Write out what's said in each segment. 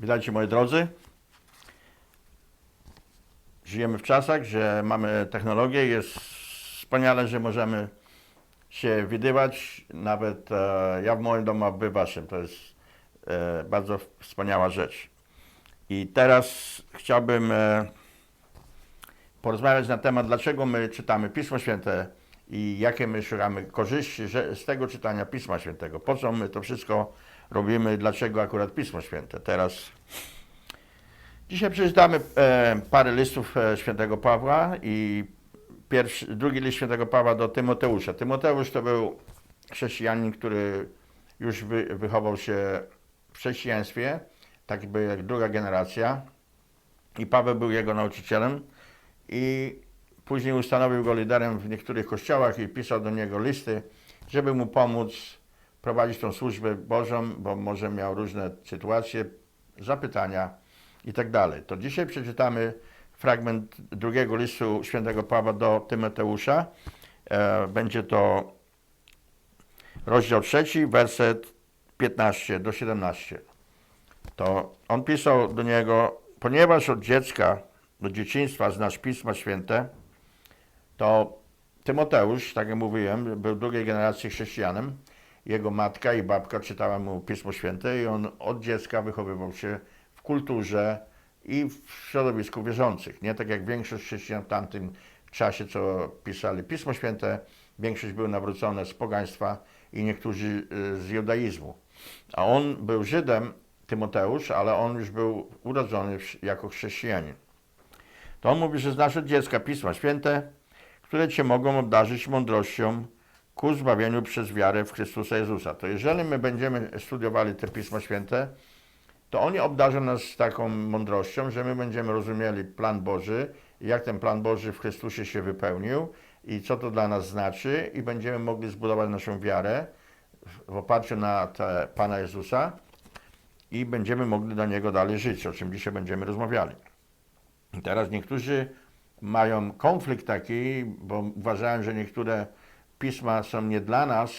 Witajcie moi drodzy. Żyjemy w czasach, że mamy technologię. Jest wspaniale, że możemy się widywać. Nawet e, ja w moim domu, a wy waszym. To jest e, bardzo wspaniała rzecz. I teraz chciałbym e, porozmawiać na temat, dlaczego my czytamy Pismo Święte i jakie my szukamy korzyści z tego czytania Pisma Świętego. Po co my to wszystko robimy, dlaczego akurat Pismo Święte. Teraz dzisiaj przeczytamy e, parę listów e, świętego Pawła i pierwszy, drugi list świętego Pawła do Tymoteusza. Tymoteusz to był chrześcijanin, który już wy, wychował się w chrześcijaństwie, tak jakby jak druga generacja i Paweł był jego nauczycielem i później ustanowił go liderem w niektórych kościołach i pisał do niego listy, żeby mu pomóc prowadzić tą służbę Bożą, bo może miał różne sytuacje, zapytania i tak. To dzisiaj przeczytamy fragment drugiego listu świętego Pawła do Tymoteusza. E, będzie to rozdział trzeci, werset 15 do 17. To on pisał do niego, ponieważ od dziecka do dzieciństwa znasz Pisma Święte, to Tymoteusz, tak jak mówiłem, był drugiej generacji chrześcijanem. Jego matka i babka czytała mu Pismo Święte i on od dziecka wychowywał się w kulturze i w środowisku wierzących. Nie tak jak większość chrześcijan w tamtym czasie, co pisali Pismo Święte, większość był nawrócone z pogaństwa i niektórzy y, z judaizmu. A on był Żydem, Tymoteusz, ale on już był urodzony jako chrześcijanin. To on mówi, że znasz od dziecka Pisma Święte, które cię mogą obdarzyć mądrością ku zbawieniu przez wiarę w Chrystusa Jezusa. To jeżeli my będziemy studiowali te Pisma Święte, to oni obdarzą nas taką mądrością, że my będziemy rozumieli plan Boży, jak ten plan Boży w Chrystusie się wypełnił i co to dla nas znaczy i będziemy mogli zbudować naszą wiarę w- oparciu na te Pana Jezusa i będziemy mogli do Niego dalej żyć, o czym dzisiaj będziemy rozmawiali. I teraz niektórzy mają konflikt taki, bo uważają, że niektóre pisma są nie dla nas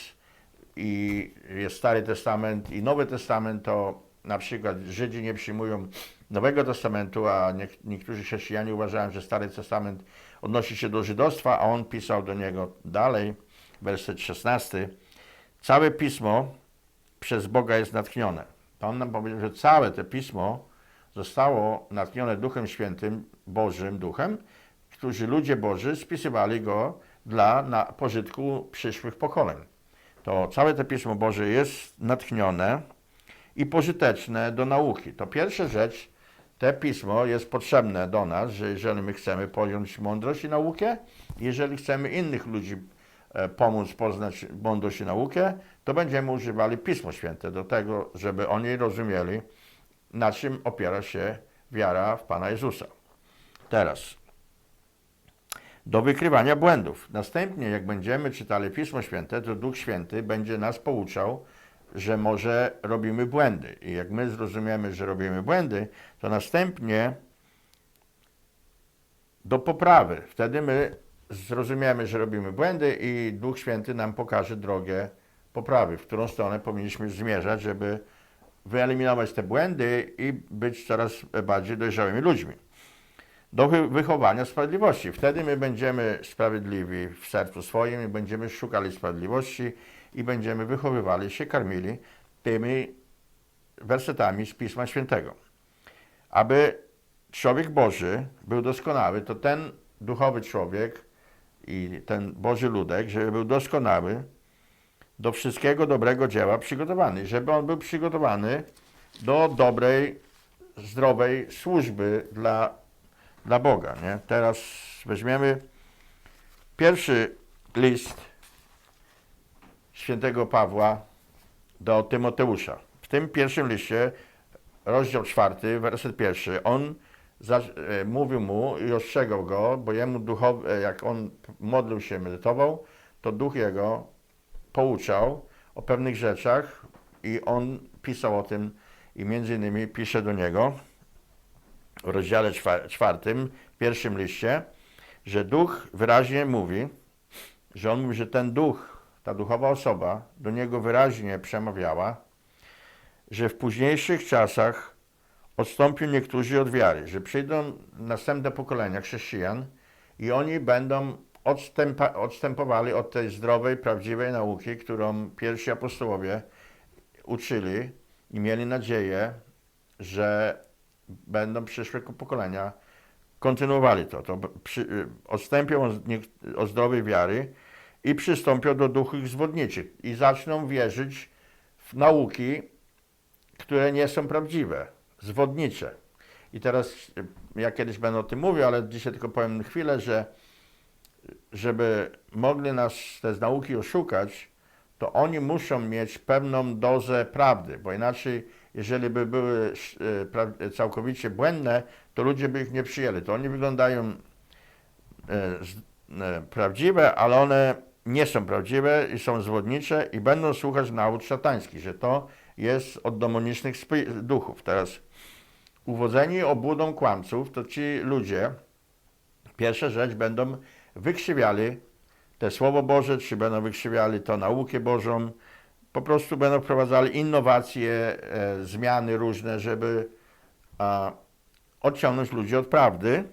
i jest Stary Testament i Nowy Testament, to na przykład Żydzi nie przyjmują Nowego Testamentu, a niek- niektórzy chrześcijanie uważają, że Stary Testament odnosi się do żydostwa, a on pisał do niego dalej, werset 16. Całe pismo przez Boga jest natchnione. To on nam powiedział, że całe to pismo zostało natchnione Duchem Świętym, Bożym Duchem, którzy ludzie Boży spisywali go dla na pożytku przyszłych pokoleń. To całe to Pismo Boże jest natchnione i pożyteczne do nauki. To pierwsza rzecz, te Pismo jest potrzebne do nas, że jeżeli my chcemy podjąć mądrość i naukę, jeżeli chcemy innych ludzi e, pomóc poznać mądrość i naukę, to będziemy używali Pismo Święte do tego, żeby oni rozumieli, na czym opiera się wiara w Pana Jezusa. Teraz, do wykrywania błędów. Następnie, jak będziemy czytali Pismo Święte, to Duch Święty będzie nas pouczał, że może robimy błędy. I jak my zrozumiemy, że robimy błędy, to następnie do poprawy. Wtedy my zrozumiemy, że robimy błędy i Duch Święty nam pokaże drogę poprawy, w którą stronę powinniśmy zmierzać, żeby wyeliminować te błędy i być coraz bardziej dojrzałymi ludźmi. Do wy- wychowania sprawiedliwości. Wtedy my będziemy sprawiedliwi w sercu swoim i będziemy szukali sprawiedliwości i będziemy wychowywali się, karmili tymi wersetami z Pisma Świętego. Aby człowiek Boży był doskonały, to ten duchowy człowiek i ten Boży ludek, żeby był doskonały, do wszystkiego dobrego dzieła przygotowany, żeby on był przygotowany do dobrej, zdrowej służby dla, dla Boga. Nie? Teraz weźmiemy pierwszy list świętego Pawła do Tymoteusza. W tym pierwszym liście, rozdział czwarty, werset pierwszy, on za, e, mówił mu i ostrzegał go, bo jemu e, jak on modlił się, medytował, to duch jego pouczał o pewnych rzeczach i on pisał o tym i między innymi pisze do niego w rozdziale czwa- czwartym, pierwszym liście, że duch wyraźnie mówi, że on mówi, że ten duch, ta duchowa osoba do niego wyraźnie przemawiała, że w późniejszych czasach odstąpią niektórzy od wiary, że przyjdą następne pokolenia chrześcijan i oni będą odstępa, odstępowali od tej zdrowej, prawdziwej nauki, którą pierwsi apostołowie uczyli i mieli nadzieję, że będą przyszłe pokolenia kontynuowali to. to przy, y, odstąpią od, niek- od zdrowej wiary i przystąpią do duchów zwodniczych i zaczną wierzyć w nauki, które nie są prawdziwe, zwodnicze. I teraz, y, ja kiedyś będę o tym mówił, ale dzisiaj tylko powiem chwilę, że żeby mogli nas te nauki oszukać, to oni muszą mieć pewną dozę prawdy, bo inaczej, jeżeli by były e, pra- całkowicie błędne, to ludzie by ich nie przyjęli. To oni wyglądają e, e, prawdziwe, ale one nie są prawdziwe i są zwodnicze i będą słuchać nauk szatańskich, że to jest od demonicznych duchów. Teraz uwodzeni obłudą kłamców, to ci ludzie, pierwsza rzecz, będą wykrzywiali te Słowo Boże, czy będą wykrzywiali to naukę Bożą, po prostu będą wprowadzali innowacje, e, zmiany różne, żeby odciągnąć ludzi od prawdy,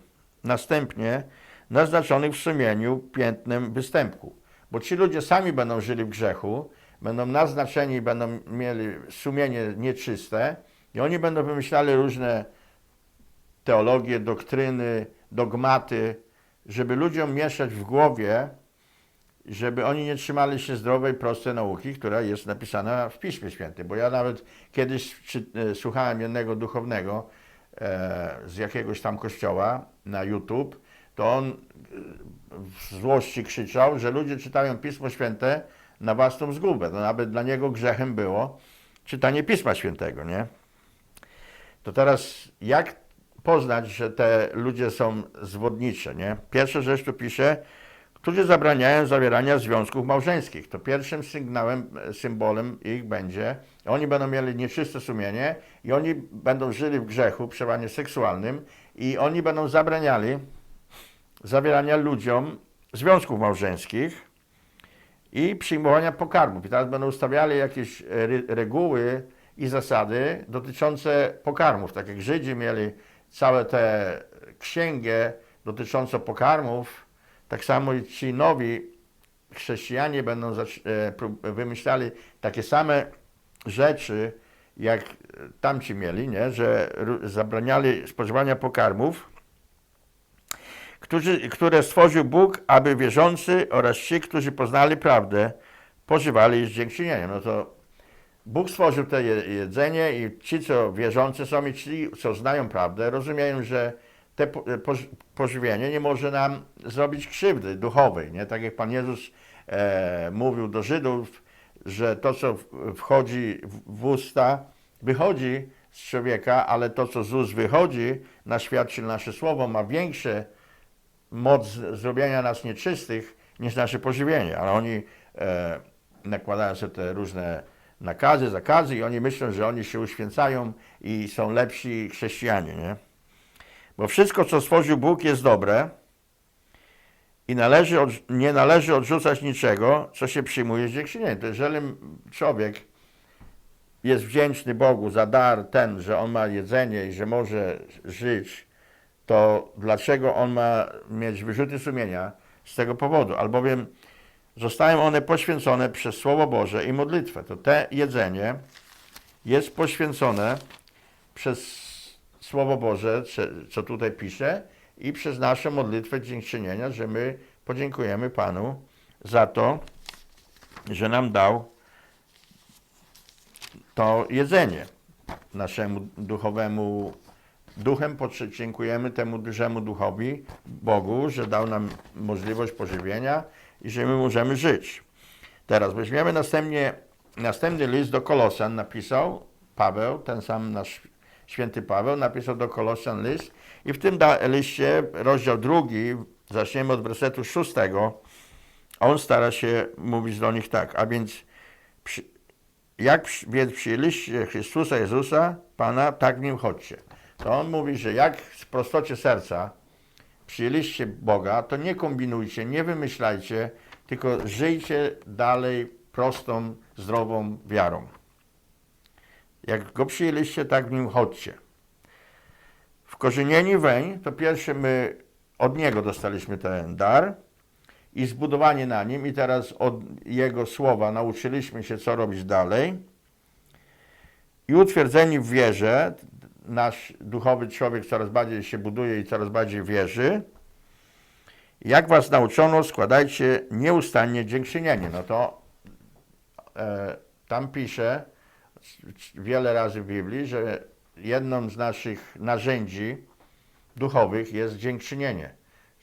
następnie naznaczonych w sumieniu piętnem występku. Bo ci ludzie sami będą żyli w grzechu, będą naznaczeni, będą mieli sumienie nieczyste i oni będą wymyślali różne teologie, doktryny, dogmaty, żeby ludziom mieszać w głowie, żeby oni nie trzymali się zdrowej, prostej nauki, która jest napisana w Piśmie Świętym. Bo ja nawet kiedyś czy, e, słuchałem jednego duchownego e, z jakiegoś tam kościoła na YouTube, to on e, w złości krzyczał, że ludzie czytają Pismo Święte na własną zgubę. To nawet dla niego grzechem było czytanie Pisma Świętego, nie? To teraz jak poznać, że te ludzie są zwodnicze, nie? Pierwsza rzecz tu pisze, którzy zabraniają zawierania związków małżeńskich. To pierwszym sygnałem, e, symbolem ich będzie, oni będą mieli nieczyste sumienie i oni będą żyli w grzechu, przeważnie seksualnym i oni będą zabraniali zawierania ludziom związków małżeńskich i przyjmowania pokarmów. I teraz będą ustawiali jakieś e, re- reguły i zasady dotyczące pokarmów. Tak jak Żydzi mieli całe te księgę dotyczącą pokarmów, tak samo ci nowi chrześcijanie będą e, wymyślali takie same rzeczy, jak tamci mieli, nie? że zabraniali spożywania pokarmów, którzy, które stworzył Bóg, aby wierzący oraz ci, którzy poznali prawdę, pożywali z dziękczynieniem. No to Bóg stworzył to je- jedzenie i ci, co wierzący są i ci, co znają prawdę, rozumieją, że te poż- pożywienie nie może nam zrobić krzywdy duchowej. Nie? Tak jak Pan Jezus e, mówił do Żydów, że to, co wchodzi w, usta, wychodzi z człowieka, ale to, co z ust wychodzi na świat, czyli nasze słowo, ma większe moc zrobienia nas nieczystych niż nasze pożywienie. Ale oni e, nakładają sobie te różne nakazy, zakazy i oni myślą, że oni się uświęcają i są lepsi chrześcijanie, nie? Bo wszystko, co stworzył Bóg, jest dobre i należy od, nie należy odrzucać niczego, co się przyjmuje z dziękczynieniem. Jeżeli człowiek jest wdzięczny Bogu za dar ten, że on ma jedzenie i że może żyć, to dlaczego on ma mieć wyrzuty sumienia z tego powodu? Albowiem zostają one poświęcone przez Słowo Boże i modlitwę. To te jedzenie jest poświęcone przez Słowo Boże, co- tutaj pisze, i przez naszą modlitwę dziękczynienia, że my podziękujemy Panu za to, że nam dał to jedzenie naszemu duchowemu duchem. Dziękujemy temu dużemu duchowi, Bogu, że dał nam możliwość pożywienia i że my możemy żyć. Teraz weźmiemy następnie, następny list do Kolosan, napisał Paweł, ten sam nasz święty Paweł, napisał do Kolosan list i w tym liście, rozdział drugi, zaczniemy od wersetu szóstego, on stara się mówić do nich tak, a więc przy, jak więc przyjęliście Chrystusa Jezusa, Pana, tak w Nim chodźcie. To on mówi, że jak w prostocie serca przyjęliście Boga, to nie kombinujcie, nie wymyślajcie, tylko żyjcie dalej prostą, zdrową wiarą. Jak Go przyjęliście, tak w Nim chodźcie. Wkorzenieni weń, to pierwsze my od Niego dostaliśmy ten dar i zbudowani na Nim i teraz od Jego słowa nauczyliśmy się, co robić dalej. I utwierdzeni w wierze, nasz duchowy człowiek coraz bardziej się buduje i coraz bardziej wierzy. Jak was nauczono, składajcie nieustannie dziękczynienie. No to e, tam pisze wiele razy w Biblii, że jedną z naszych narzędzi duchowych jest dziękczynienie.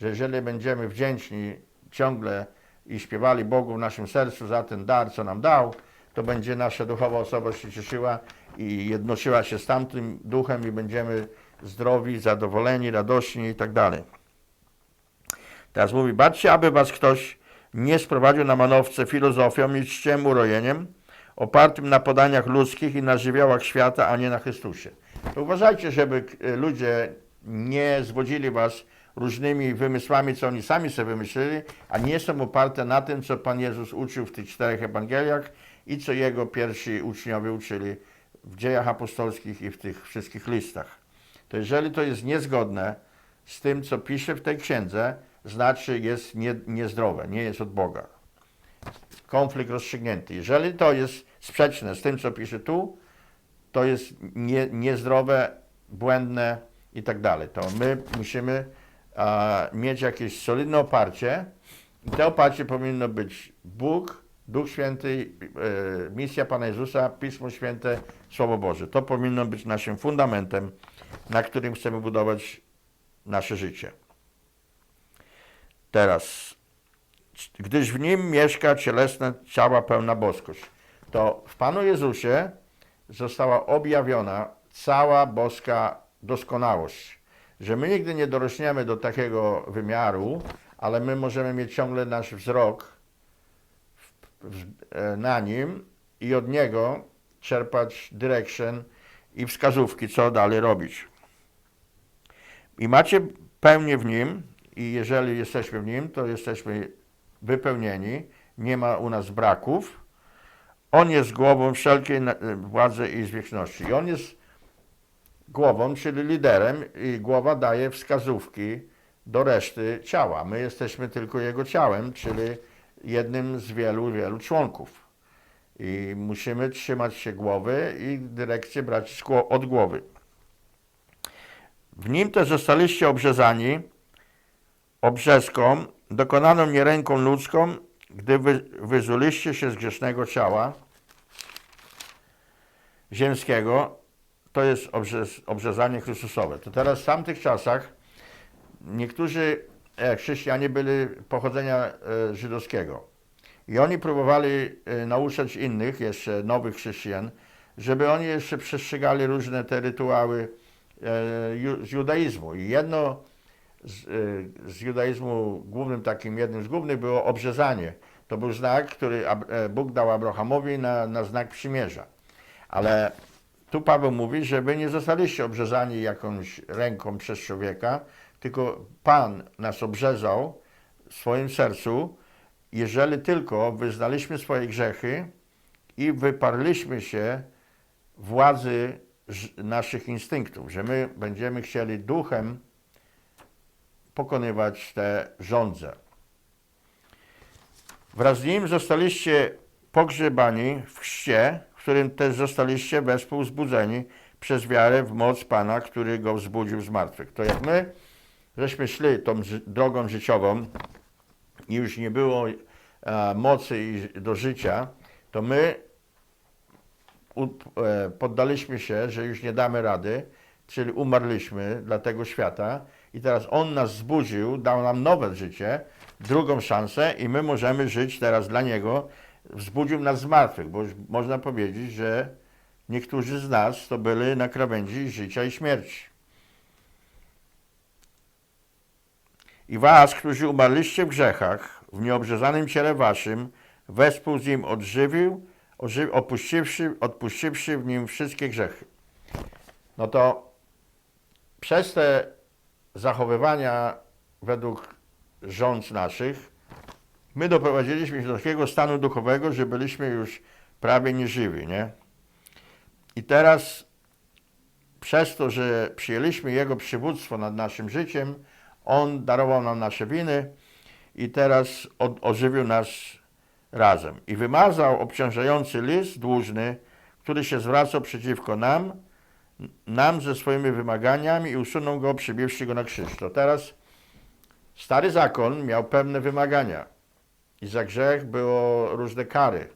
Że jeżeli będziemy wdzięczni ciągle i śpiewali Bogu w naszym sercu za ten dar, co nam dał, to będzie nasza duchowa osoba się cieszyła i jednoczyła się z tamtym duchem i będziemy zdrowi, zadowoleni, radośni i tak dalej. Teraz mówi, baczcie, aby was ktoś nie sprowadził na manowce filozofią i czciem urojeniem, opartym na podaniach ludzkich i na żywiołach świata, a nie na Chrystusie. To uważajcie, żeby e, ludzie nie zwodzili was różnymi wymysłami, co oni sami sobie wymyślili, a nie są oparte na tym, co Pan Jezus uczył w tych czterech Ewangeliach i co Jego pierwsi uczniowie uczyli w dziejach apostolskich i w tych wszystkich listach. To jeżeli to jest niezgodne z tym, co pisze w tej księdze, znaczy jest nie, niezdrowe, nie jest od Boga. Konflikt rozstrzygnięty. Jeżeli to jest sprzeczne z tym, co pisze tu, to jest nie, niezdrowe, błędne i tak dalej. To my musimy a, mieć jakieś solidne oparcie i to oparcie powinno być Bóg, Duch Święty, e, misja Pana Jezusa, Pismo Święte, Słowo Boże. To powinno być naszym fundamentem, na którym chcemy budować nasze życie. Teraz, gdyż w nim mieszka cielesne ciała pełna boskość, to w Panu Jezusie została objawiona cała boska doskonałość, że my nigdy nie dorośniemy do takiego wymiaru, ale my możemy mieć ciągle nasz wzrok e, na nim i od niego czerpać direction i wskazówki, co dalej robić. I macie pełnię w nim, i jeżeli jesteśmy w nim, to jesteśmy wypełnieni, nie ma u nas braków. On jest głową wszelkiej władzy i zwierzchności. I on jest głową, czyli liderem, i głowa daje wskazówki do reszty ciała. My jesteśmy tylko jego ciałem, czyli jednym z wielu, wielu członków. I musimy trzymać się głowy i dyrekcję brać od głowy. W nim też zostaliście obrzezani obrzezką, dokonaną nie ręką ludzką, gdy wy, wyzuliście się z grzesznego ciała ziemskiego, to jest obrzez, obrzezanie Chrystusowe. To teraz w tamtych czasach niektórzy e, chrześcijanie byli pochodzenia e, żydowskiego i oni próbowali e, nauczać innych, jeszcze nowych chrześcijan, żeby oni jeszcze przestrzegali różne te rytuały z judaizmu. I jedno z, y, z judaizmu głównym takim, jednym z głównych było obrzezanie. To był znak, który e, Bóg dał Abrahamowi na, na znak przymierza. Ale tu Paweł mówi, że wy nie zostaliście obrzezani jakąś ręką przez człowieka, tylko Pan nas obrzezał w swoim sercu, jeżeli tylko wyznaliśmy swoje grzechy i wyparliśmy się władzy naszych instynktów, że my będziemy chcieli duchem pokonywać te żądze. Wraz z nim zostaliście pogrzebani w chrzcie, w którym też zostaliście wespół zbudzeni przez wiarę w moc Pana, który go wzbudził z martwych. To jak my żeśmy szli tą drogą życiową i już nie było e, mocy do życia, to my e, poddaliśmy się, że już nie damy rady, czyli umarliśmy dla tego świata i teraz On nas zbudził, dał nam nowe życie, drugą szansę i my możemy żyć teraz dla Niego. Wzbudził nas z martwych, bo można powiedzieć, że niektórzy z nas to byli na krawędzi życia i śmierci. I was, którzy umarliście w grzechach, w nieobrzezanym ciele waszym, wespół z nim odżywił, opuściwszy, odpuściwszy w nim wszystkie grzechy. No to przez te zachowywania według rząd naszych, my doprowadziliśmy się do takiego stanu duchowego, że byliśmy już prawie nieżywi, nie? I teraz przez to, że przyjęliśmy Jego przywództwo nad naszym życiem, On darował nam nasze winy i teraz od, ożywił nas razem. I wymazał obciążający list dłużny, który się zwracał przeciwko nam, nam ze swoimi wymaganiami i usunął go, przybiwszy go na krzyż. To teraz stary zakon miał pewne wymagania i za grzech było różne kary.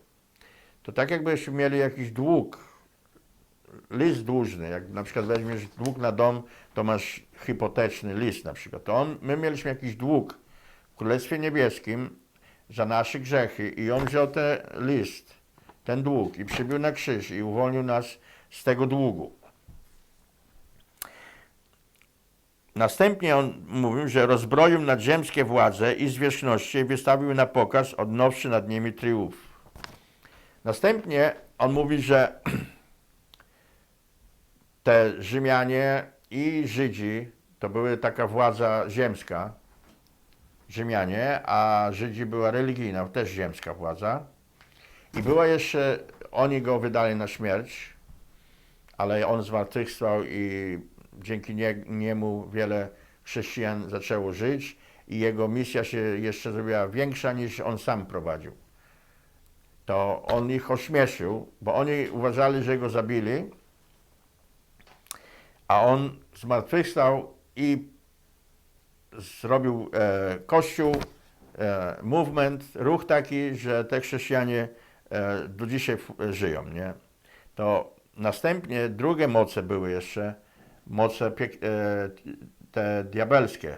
To tak jakbyśmy mieli jakiś dług, list dłużny, jak na przykład weźmiesz dług na dom, to masz hipoteczny list na przykład. To on, my mieliśmy jakiś dług w Królestwie Niebieskim za nasze grzechy i on wziął ten list, ten dług i przybił na krzyż i uwolnił nas z tego długu. Następnie on mówił, że rozbroił nadziemskie władze i zwierzchności i wystawił na pokaz, odnowszy nad nimi triumf. Następnie on mówi, że te Rzymianie i Żydzi to były taka władza ziemska, Rzymianie, a Żydzi była religijna, też ziemska władza. I była jeszcze, oni go wydali na śmierć, ale on zmartwychwstał i dzięki nie, niemu wiele chrześcijan zaczęło żyć i jego misja się jeszcze zrobiła większa niż on sam prowadził. To on ich ośmieszył, bo oni uważali, że go zabili, a on zmartwychwstał i zrobił e, kościół, e, movement, ruch taki, że te chrześcijanie e, do dzisiaj żyją, nie? To następnie drugie moce były jeszcze, moce e, te diabelskie,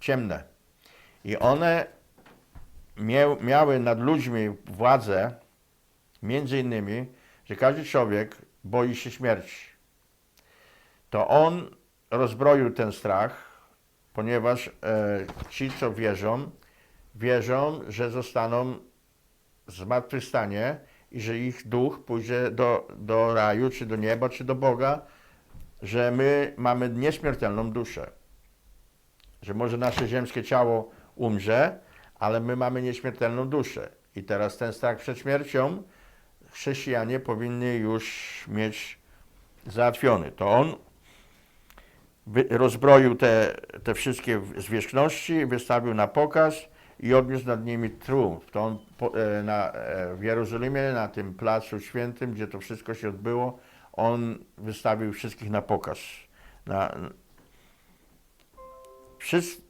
ciemne. I one miał, miały nad ludźmi władzę, między innymi, że każdy człowiek boi się śmierci. To on rozbroił ten strach, ponieważ e, ci, co wierzą, wierzą, że zostaną zmartwychwstanie i że ich duch pójdzie do, do raju, czy do nieba, czy do Boga, że my mamy nieśmiertelną duszę. Że może nasze ziemskie ciało umrze, ale my mamy nieśmiertelną duszę. I teraz ten strach przed śmiercią chrześcijanie powinni już mieć załatwiony. To on rozbroił te, te wszystkie zwierzchności, wystawił na pokaz i odniósł nad nimi triumf. To on po, e, na, e, w Jerozolimie, na tym placu świętym, gdzie to wszystko się odbyło, on wystawił wszystkich na pokaz. Na, wszys-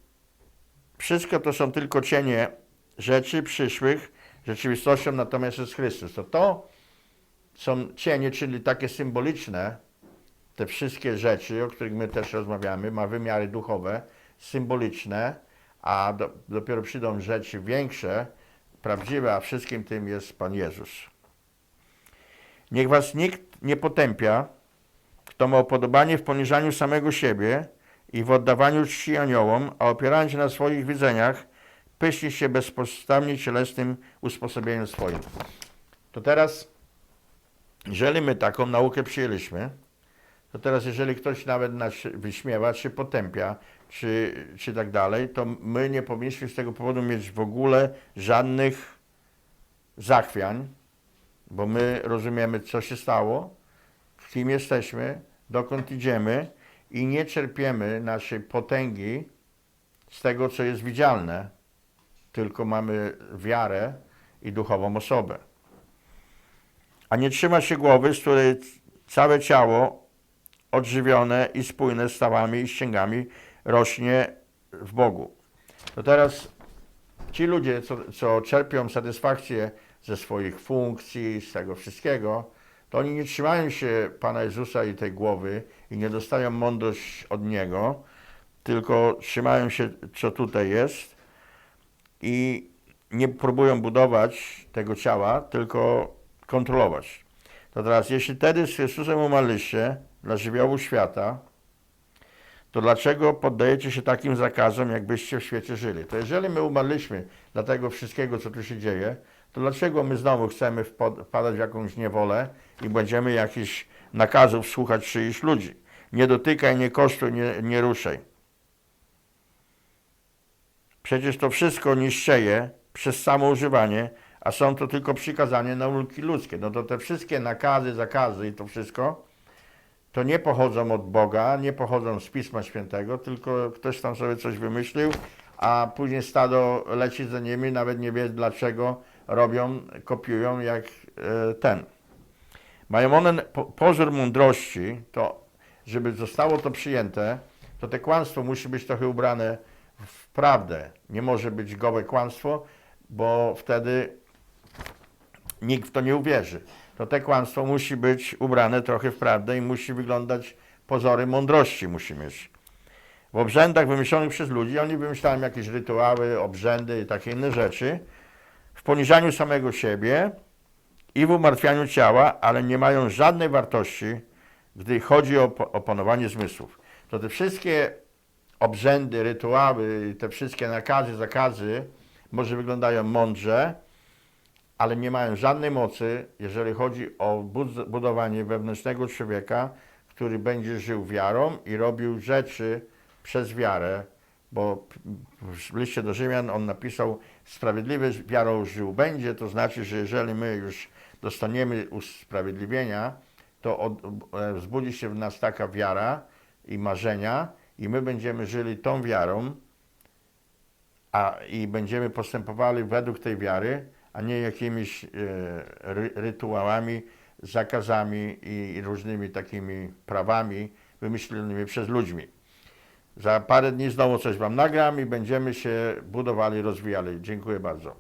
wszystko to są tylko cienie rzeczy przyszłych, rzeczywistością natomiast jest Chrystus. To to są cienie, czyli takie symboliczne, te wszystkie rzeczy, o których my też rozmawiamy, ma wymiary duchowe, symboliczne, a do, dopiero przyjdą rzeczy większe, prawdziwe, a wszystkim tym jest Pan Jezus. Niech was nikt nie potępia, kto ma upodobanie w poniżaniu samego siebie i w oddawaniu czci aniołom, a opierając się na swoich widzeniach, pyszni się bezpodstawnie cielesnym usposobieniem swoim. To teraz, jeżeli my taką naukę przyjęliśmy, to teraz jeżeli ktoś nawet nas wyśmiewa, czy potępia, czy, czy tak dalej, to my nie powinniśmy z tego powodu mieć w ogóle żadnych zachwiań, bo my rozumiemy, co się stało, kim jesteśmy, dokąd idziemy i nie czerpiemy naszej potęgi z tego, co jest widzialne, tylko mamy wiarę i duchową osobę. A nie trzyma się głowy, z której całe ciało odżywione i spójne stawami i ścięgami rośnie w Bogu. To teraz ci ludzie, co, co czerpią satysfakcję ze swoich funkcji, z tego wszystkiego, to oni nie trzymają się Pana Jezusa i tej głowy i nie dostają mądrość od Niego, tylko trzymają się, co tutaj jest i nie próbują budować tego ciała, tylko kontrolować. To teraz, jeśli wtedy z Chrystusem umarliście dla żywiołu świata, to dlaczego poddajecie się takim zakazom, jakbyście w świecie żyli? To jeżeli my umarliśmy dla tego wszystkiego, co tu się dzieje, to dlaczego my znowu chcemy wpadać w jakąś niewolę i będziemy jakichś nakazów słuchać czyichś ludzi? Nie dotykaj, nie kosztuj, nie, nie ruszaj. Przecież to wszystko niszczeje przez samo używanie, a są to tylko przykazania nauki ludzkie. No to te wszystkie nakazy, zakazy i to wszystko, to nie pochodzą od Boga, nie pochodzą z Pisma Świętego, tylko ktoś tam sobie coś wymyślił, a później stado leci za nimi, nawet nie wie dlaczego, robią, kopiują jak e, ten. Mają one po, pozór mądrości, to żeby zostało to przyjęte, to te kłamstwo musi być trochę ubrane w prawdę. Nie może być gołe kłamstwo, bo wtedy nikt w to nie uwierzy. To te kłamstwo musi być ubrane trochę w prawdę i musi wyglądać pozory mądrości musi mieć. W obrzędach wymyślonych przez ludzi, oni wymyślają jakieś rytuały, obrzędy i takie inne rzeczy, w poniżaniu samego siebie i w umartwianiu ciała, ale nie mają żadnej wartości, gdy chodzi o opanowanie zmysłów. To te wszystkie obrzędy, rytuały, te wszystkie nakazy, zakazy może wyglądają mądrze, ale nie mają żadnej mocy, jeżeli chodzi o bud- budowanie wewnętrznego człowieka, który będzie żył wiarą i robił rzeczy przez wiarę, bo w liście do Rzymian on napisał, sprawiedliwy wiarą żył będzie, to znaczy, że jeżeli my już dostaniemy usprawiedliwienia, to od, e, wzbudzi się w nas taka wiara i marzenia i my będziemy żyli tą wiarą, a, i będziemy postępowali według tej wiary, a nie jakimiś e, ry, rytuałami, zakazami i, i różnymi takimi prawami wymyślonymi przez ludźmi. Za parę dni znowu coś Wam nagram i będziemy się budowali, rozwijali. Dziękuję bardzo.